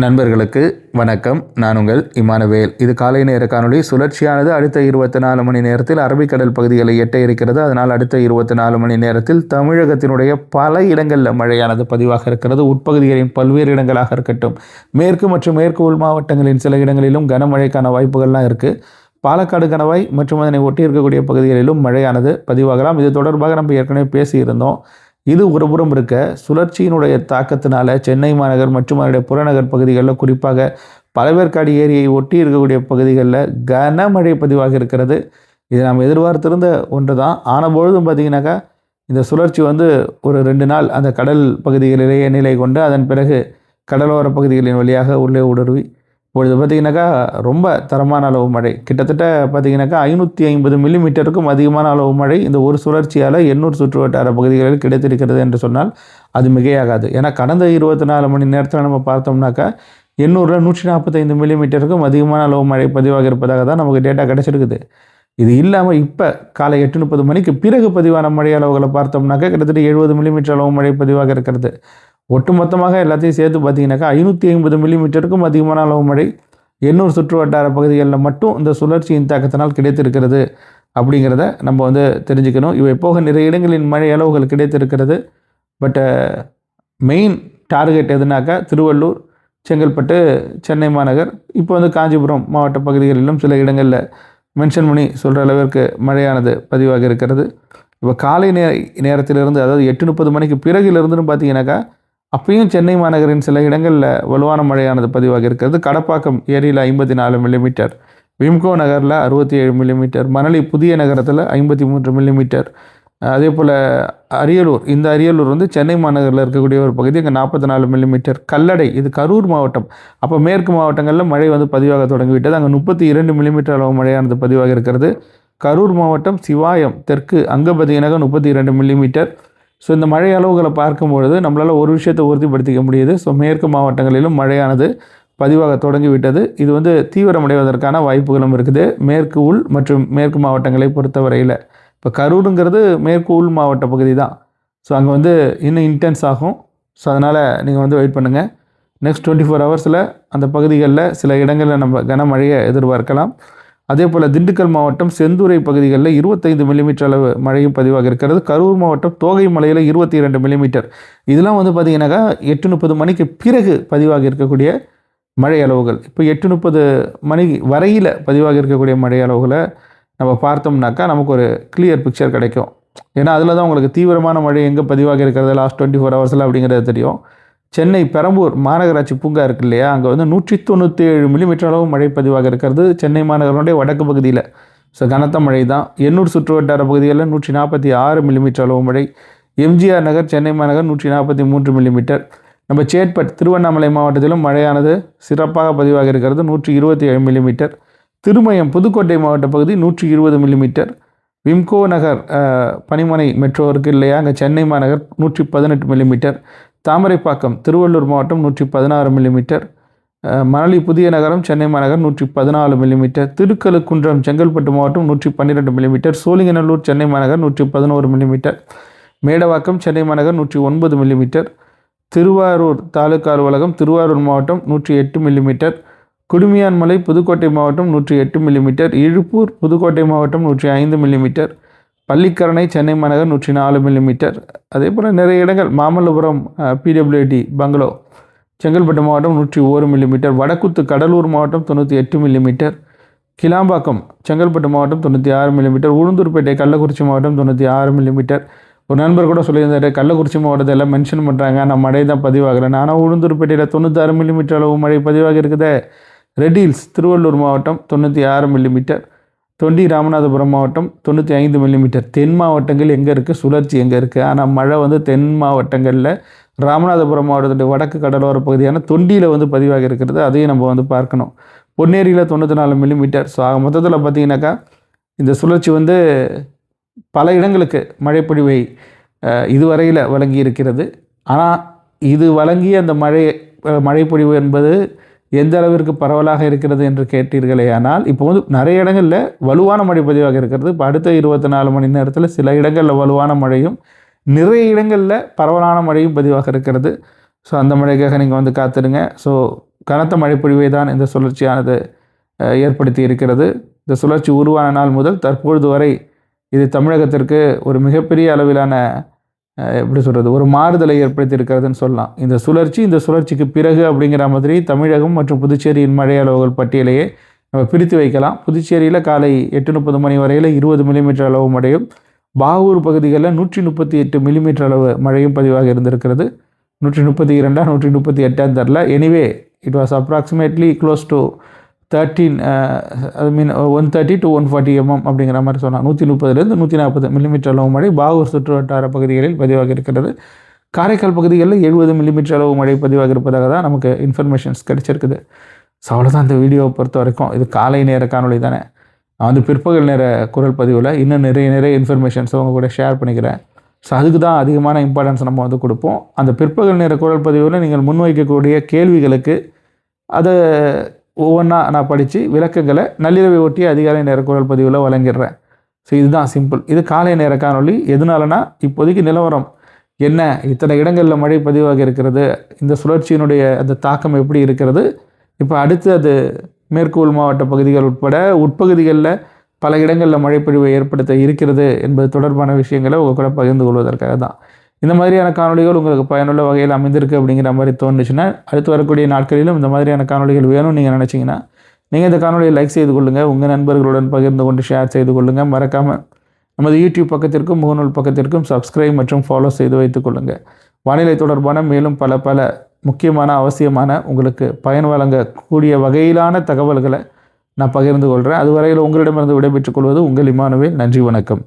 நண்பர்களுக்கு வணக்கம். நான் உங்கள் இமானுவேல். இது காலை நேர காணொளி. சுழற்சியானது அடுத்த இருபத்தி நாலு மணி நேரத்தில் அரபிக்கடல் பகுதிகளை எட்ட இருக்கிறது. அதனால் அடுத்த இருபத்தி நாலு மணி நேரத்தில் தமிழகத்தினுடைய பல இடங்களில் மழையானது பதிவாக இருக்கிறது. உட்பகுதிகளின் பல்வேறு இடங்களாக இருக்கட்டும். மேற்கு மற்றும் மேற்கு உள் மாவட்டங்களின் சில இடங்களிலும் கனமழைக்கான வாய்ப்புகள்லாம் இருக்குது பாலக்காடு கணவாய் மற்றும் அதனை ஒட்டி இருக்கக்கூடிய பகுதிகளிலும் மழையானது பதிவாகலாம். இது தொடர்பாக நம்ம ஏற்கனவே பேசியிருந்தோம். இது ஒருபுறம் இருக்க சுழற்சியினுடைய தாக்கத்தினால சென்னை மாநகர் மற்றும் அதனுடைய புறநகர் பகுதிகளில் குறிப்பாக பழவேற்காடு ஏரியை ஒட்டி இருக்கக்கூடிய பகுதிகளில் கனமழை பதிவாக இருக்கிறது. இது நாம் எதிர்பார்த்திருந்த ஒன்று தான் ஆன பொழுதும் பார்த்தீங்கன்னாக்கா இந்த சுழற்சி வந்து ஒரு ரெண்டு நாள் அந்த கடல் பகுதிகளிலேயே நிலை கொண்டு அதன் பிறகு கடலோர பகுதிகளின் வழியாக உள்ளே ஊடுருவி இப்பொழுது பார்த்திங்கனாக்கா ரொம்ப தரமான அளவு மழை. கிட்டத்தட்ட பார்த்திங்கனாக்கா ஐநூற்றி ஐம்பது மில்லிமீட்டருக்கும் அதிகமான அளவு மழை இந்த ஒரு சுழற்சியால் எண்ணூர் சுற்றுவட்டார பகுதிகளில் கிடைத்திருக்கிறது என்று சொன்னால் அது மிகையாகாது. ஏன்னா கடந்த இருபத்தி நாலு மணி நேரத்தில் நம்ம பார்த்தோம்னாக்கா எண்ணூரில் நூற்றி நாற்பத்தைந்து மில்லிமீட்டருக்கும் அதிகமான அளவு மழை பதிவாக இருப்பதாக தான் நமக்கு டேட்டா கிடச்சிருக்குது. இது இல்லாமல் இப்போ காலை எட்டு முப்பது மணிக்கு பிறகு பதிவான மழை அளவுகளை பார்த்தோம்னாக்கா கிட்டத்தட்ட எழுபது மில்லிமீட்டர் அளவு மழை பதிவாக இருக்கிறது. ஒட்டுமொத்தமாக எல்லாத்தையும் சேர்த்து பார்த்தீங்கன்னாக்கா ஐநூற்றி ஐம்பது மில்லிமீட்டருக்கும் அதிகமான அளவு மழை. எண்ணூர் சுற்று வட்டார பகுதிகளில் மட்டும் இந்த சுழற்சியின் தாக்கத்தினால் கிடைத்திருக்கிறது அப்படிங்கிறத நம்ம வந்து தெரிஞ்சுக்கணும். இவை போக நிறைய இடங்களின் மழை அளவுகள் கிடைத்திருக்கிறது. பட்டு மெயின் டார்கெட் எதுனாக்கா திருவள்ளூர் செங்கல்பட்டு சென்னை மாநகர் இப்போ வந்து காஞ்சிபுரம் மாவட்ட பகுதிகளிலும் சில இடங்களில் மென்ஷன் பண்ணி சொல்கிற அளவிற்கு மழையானது பதிவாக இருக்கிறது. இப்போ காலை நே நேரத்திலிருந்து அதாவது எட்டு முப்பது மணிக்கு பிறகிலிருந்துன்னு பார்த்தீங்கன்னாக்கா அப்பயும் சென்னை மாநகரின் சில இடங்களில் வலுவான மழையானது பதிவாக இருக்கிறது. கடப்பாக்கம் ஏரியில் ஐம்பத்தி நாலு மில்லிமீட்டர் விம்கோ நகரில் அறுபத்தி ஏழு மில்லிமீட்டர் மணலி புதிய நகரத்தில் ஐம்பத்தி மூன்று மில்லிமீட்டர் அதே போல் அரியலூர் இந்த அரியலூர் வந்து சென்னை மாநகரில் இருக்கக்கூடிய ஒரு பகுதி அங்கே நாற்பத்தி நாலு மில்லிமீட்டர் கல்லடை இது கரூர் மாவட்டம். அப்போ மேற்கு மாவட்டங்களில் மழை வந்து பதிவாக தொடங்கிவிட்டது. அங்கே முப்பத்தி இரண்டு மில்லிமீட்டர் அளவு மழையானது பதிவாக இருக்கிறது. கரூர் மாவட்டம் சிவாயம் தெற்கு அங்கே பார்த்தீங்கன்னாக்கா முப்பத்தி இரண்டு மில்லிமீட்டர் ஸோ இந்த மழை அளவுகளை பார்க்கும்பொழுது நம்மளால் ஒரு விஷயத்தை உறுதிப்படுத்திக்க முடியுது. ஸோ மேற்கு மாவட்டங்களிலும் மழையானது பதிவாக தொடங்கிவிட்டது. இது வந்து தீவிரமடைவதற்கான வாய்ப்புகளும் இருக்குது. மேற்கு உள் மற்றும் மேற்கு மாவட்டங்களை பொறுத்தவரையில் இப்போ கரூருங்கிறது மேற்கு உள் மாவட்ட பகுதி தான் ஸோ அங்கே வந்து இன்னும் இன்டென்ஸ் ஆகும். ஸோ அதனால் நீங்கள் வந்து வெயிட் பண்ணுங்கள் நெக்ஸ்ட் டுவெண்ட்டி ஃபோர் ஹவர்ஸில் அந்த பகுதிகளில் சில இடங்களில் நம்ம கனமழையை எதிர்பார்க்கலாம். அதே போல் திண்டுக்கல் மாவட்டம் செந்துறை பகுதிகளில் இருபத்தைந்து மில்லிமீட்டர் அளவு மழையும் பதிவாக இருக்கிறது. கரூர் மாவட்டம் தோகை மலையில் இருபத்தி இரண்டு மில்லிமீட்டர் இதெல்லாம் வந்து பார்த்திங்கனாக்கா எட்டு முப்பது மணிக்கு பிறகு பதிவாக இருக்கக்கூடிய மழை அளவுகள். இப்போ எட்டு முப்பது மணி வரையில் பதிவாக இருக்கக்கூடிய மழை அளவுகளை நம்ம பார்த்தோம்னாக்கா நமக்கு ஒரு கிளியர் பிக்சர் கிடைக்கும். ஏன்னா அதில் தான் உங்களுக்கு தீவிரமான மழை எங்கே பதிவாக இருக்கிறது? லாஸ்ட் டுவெண்ட்டி ஃபோர் ஹவர்ஸில் அப்படிங்கிறது தெரியும். சென்னை பெரம்பூர் மாநகராட்சி பூங்கா இருக்கு இல்லையா? அங்கே வந்து நூற்றி தொண்ணூற்றி ஏழு மில்லிமீட்டர் அளவு மழை பதிவாக இருக்கிறது. சென்னை மாநகரனுடைய வடக்கு பகுதியில். ஸோ கனத்த மழை தான். எண்ணூர் சுற்று வட்டார பகுதிகளில் நூற்றி நாற்பத்தி ஆறு மில்லிமீட்டர் அளவு மழை. எம்ஜிஆர் நகர் சென்னை மாநகர் நூற்றி நாற்பத்தி மூன்று மில்லிமீட்டர் நம்ம சேட்பட் திருவண்ணாமலை மாவட்டத்திலும் மழையானது சிறப்பாக பதிவாக இருக்கிறது. நூற்றி இருபத்தி ஏழு மில்லிமீட்டர் திருமயம் புதுக்கோட்டை மாவட்ட பகுதி நூற்றி இருபது மில்லிமீட்டர் விம்கோ நகர் பனிமனை மெட்ரோ இருக்குது இல்லையா? அங்கே சென்னை மாநகர் நூற்றி பதினெட்டு மில்லிமீட்டர் தாமரைப்பாக்கம் திருவள்ளூர் மாவட்டம் நூற்றி பதினாறு மில்லிமீட்டர் மணலி புதிய நகரம் சென்னை மாநகர் நூற்றி பதினாலு மில்லிமீட்டர் திருக்கழுக்குன்றம் செங்கல்பட்டு மாவட்டம் நூற்றி பன்னிரெண்டு மில்லிமீட்டர் சோழிங்கநல்லூர் சென்னை மாநகர் நூற்றி பதினோரு மில்லிமீட்டர் மேடவாக்கம் சென்னை மாநகர் நூற்றி ஒன்பது மில்லிமீட்டர் திருவாரூர் தாலுக்கா அலுவலகம் திருவாரூர் மாவட்டம் நூற்றி எட்டு மில்லிமீட்டர் குடுமியான்மலை புதுக்கோட்டை மாவட்டம் நூற்றி எட்டு மில்லிமீட்டர் இழுப்பூர் புதுக்கோட்டை மாவட்டம் நூற்றி ஐந்து மில்லிமீட்டர் பள்ளிக்கரணை சென்னை மாநகர் நூற்றி நாலு மில்லிமீட்டர் அதே போல் நிறைய இடங்கள் மாமல்லபுரம் பிடபிள்யூடி பங்களோ செங்கல்பட்டு மாவட்டம் நூற்றி ஒரு மில்லிமீட்டர் வடக்குத்து கடலூர் மாவட்டம் தொண்ணூற்றி எட்டு மில்லிமீட்டர் கிளாம்பாக்கம் செங்கல்பட்டு மாவட்டம் தொண்ணூற்றி ஆறு மில்லிமீட்டர் உளுந்தூர்பேட்டை கள்ளக்குறிச்சி மாவட்டம் தொண்ணூற்றி ஆறு மில்லிமீட்டர் ஒரு நண்பர் கூட சொல்லியிருந்தாரு கள்ளக்குறிச்சி மாவட்டத்தை எல்லாம் மென்ஷன் பண்ணுறாங்க நான் மழை தான் பதிவாகிறேன் ஆனால் உளுந்தூர்பேட்டையில் தொண்ணூற்றாறு மில்லிமீட்டர் அளவு மழை பதிவாக இருக்குதே ரெட் ஹில்ஸ் திருவள்ளூர் மாவட்டம் தொண்ணூற்றி ஆறு மில்லிமீட்டர் தொண்டி ராமநாதபுரம் மாவட்டம் தொண்ணூற்றி ஐந்து மில்லிமீட்டர் தென் மாவட்டங்கள் எங்கே இருக்குது சுழற்சி எங்கே இருக்குது ஆனால் மழை வந்து தென் மாவட்டங்களில் ராமநாதபுரம் மாவட்டத்துடைய வடக்கு கடலோர பகுதியான தொண்டியில் வந்து பதிவாக இருக்கிறது. அதையும் நம்ம வந்து பார்க்கணும். பொன்னேரியில் தொண்ணூற்றி நாலு மில்லிமீட்டர் ஸோ ஆக மொத்தத்தில் பார்த்தீங்கன்னாக்கா இந்த சுழற்சி வந்து பல இடங்களுக்கு மழைப்பொழிவை இதுவரையில் வழங்கி இருக்கிறது ஆனால் இது வழங்கிய அந்த மழை மழைப்பொழிவு என்பது எந்த அளவிற்கு பரவலாக இருக்கிறது என்று கேட்டீர்களே ஆனால் இப்போ வந்து நிறைய இடங்களில் வலுவான மழை பதிவாக இருக்கிறது. இப்போ அடுத்த இருபத்தி நாலு மணி நேரத்தில் சில இடங்களில் வலுவான மழையும் நிறைய இடங்களில் பரவலான மழையும் பதிவாக இருக்கிறது. ஸோ அந்த மழைக்காக நீங்கள் வந்து காத்துடுங்க ஸோ கனத்த மழைப்பொழிவை தான் இந்த சுழற்சியானது ஏற்படுத்தி இருக்கிறது. இந்த சுழற்சி உருவான நாள் முதல் தற்பொழுது வரை இது தமிழகத்திற்கு ஒரு மிகப்பெரிய அளவிலான எப்படி சொல்கிறது ஒரு மாறுதலை ஏற்படுத்தி இருக்கிறதுன்னு சொல்லலாம். இந்த சுழற்சி இந்த சுழற்சிக்கு பிறகு அப்படிங்கிற மாதிரி தமிழகம் மற்றும் புதுச்சேரியின் மழை அளவுகள் பட்டியலையே நம்ம பிரித்து வைக்கலாம். புதுச்சேரியில் காலை எட்டு முப்பது மணி வரையில் இருபது மில்லிமீட்டர் அளவு மழையும் பாகூர் பகுதிகளில் நூற்றி முப்பத்தி எட்டு மில்லிமீட்டர் அளவு மழையும் பதிவாக இருந்திருக்கிறது. நூற்றி முப்பத்தி இரண்டா நூற்றி முப்பத்தி எட்டாம் தெரில anyway it was approximately close to thirteen I mean one thirty to one forty MM அப்படிங்கிற மாதிரி சொன்னால் நூற்றி முப்பதுலேருந்து நூற்றி நாற்பது மில்லிமீட்டர் அளவு மழை பாகூர் சுற்று வட்டார பகுதிகளில் பதிவாக இருக்கிறது. காரைக்கால் பகுதிகளில் எழுபது மில்லிமீட்டர் அளவு மழை பதிவாக இருப்பதாக தான் நமக்கு இன்ஃபர்மேஷன்ஸ் கிடைச்சிருக்குது. ஸோ அவ்வளோதான் இந்த வீடியோவை பொறுத்த வரைக்கும். இது காலை நேர காணொளி தானே. நான் வந்து பிற்பகல் நேர குரல் பதிவில் இன்னும் நிறைய நிறைய இன்ஃபர்மேஷன்ஸ் அவங்க கூட ஷேர் பண்ணிக்கிறேன். ஸோ அதுக்கு தான் அதிகமான இம்பார்ட்டன்ஸ் நம்ம வந்து கொடுப்போம். அந்த பிற்பகல் நேர குரல் பதிவில் நீங்கள் முன்வைக்கக்கூடிய கேள்விகளுக்கு அதை ஒவ்வொன்றா நான் படித்து விளக்கங்களை நள்ளிரவை ஒட்டி அதிகாலை நேர குரல் பதிவில் வழங்கிடுறேன். ஸோ இதுதான் சிம்பிள் இது காலை நேர காணொளி. எதனாலனா இப்போதைக்கு நிலவரம் என்ன? இத்தனை இடங்களில் மழை பதிவாக இருக்கிறது. இந்த சுழற்சியினுடைய அந்த தாக்கம் எப்படி இருக்கிறது? இப்போ அடுத்து அது மேற்கு உள் மாவட்ட பகுதிகள் உட்பட உட்பகுதிகளில் பல இடங்களில் மழைப்பொழிவை ஏற்படுத்த இருக்கிறது என்பது தொடர்பான விஷயங்களை உங்கள் கூட பகிர்ந்து கொள்வதற்காக தான் இந்த மாதிரியான காணொளிகள் உங்களுக்கு பயனுள்ள வகையில் அமைந்திருக்கு அப்படிங்கிற மாதிரி தோணுச்சுன்னா அடுத்து வரக்கூடிய நாட்களிலும் இந்த மாதிரியான காணொளிகள் வேணும்னு நீங்கள் நினச்சிங்கன்னா நீங்கள் இந்த காணொலியை லைக் செய்து கொள்ளுங்கள் உங்கள் நண்பர்களுடன் பகிர்ந்து கொண்டு ஷேர் செய்து கொள்ளுங்கள் மறக்காமல் நமது யூடியூப் பக்கத்திற்கும் முகநூல் பக்கத்திற்கும் சப்ஸ்கிரைப் மற்றும் ஃபாலோ செய்து வைத்துக் கொள்ளுங்கள் வானிலை தொடர்பான மேலும் பல பல முக்கியமான அவசியமான உங்களுக்கு பயன் வழங்கக்கூடிய வகையிலான தகவல்களை நான் பகிர்ந்து கொள்கிறேன் அதுவரையில் உங்களிடமிருந்து விடைபெற்றுக் கொள்வது உங்கள் இமானுவேல். நன்றி வணக்கம்.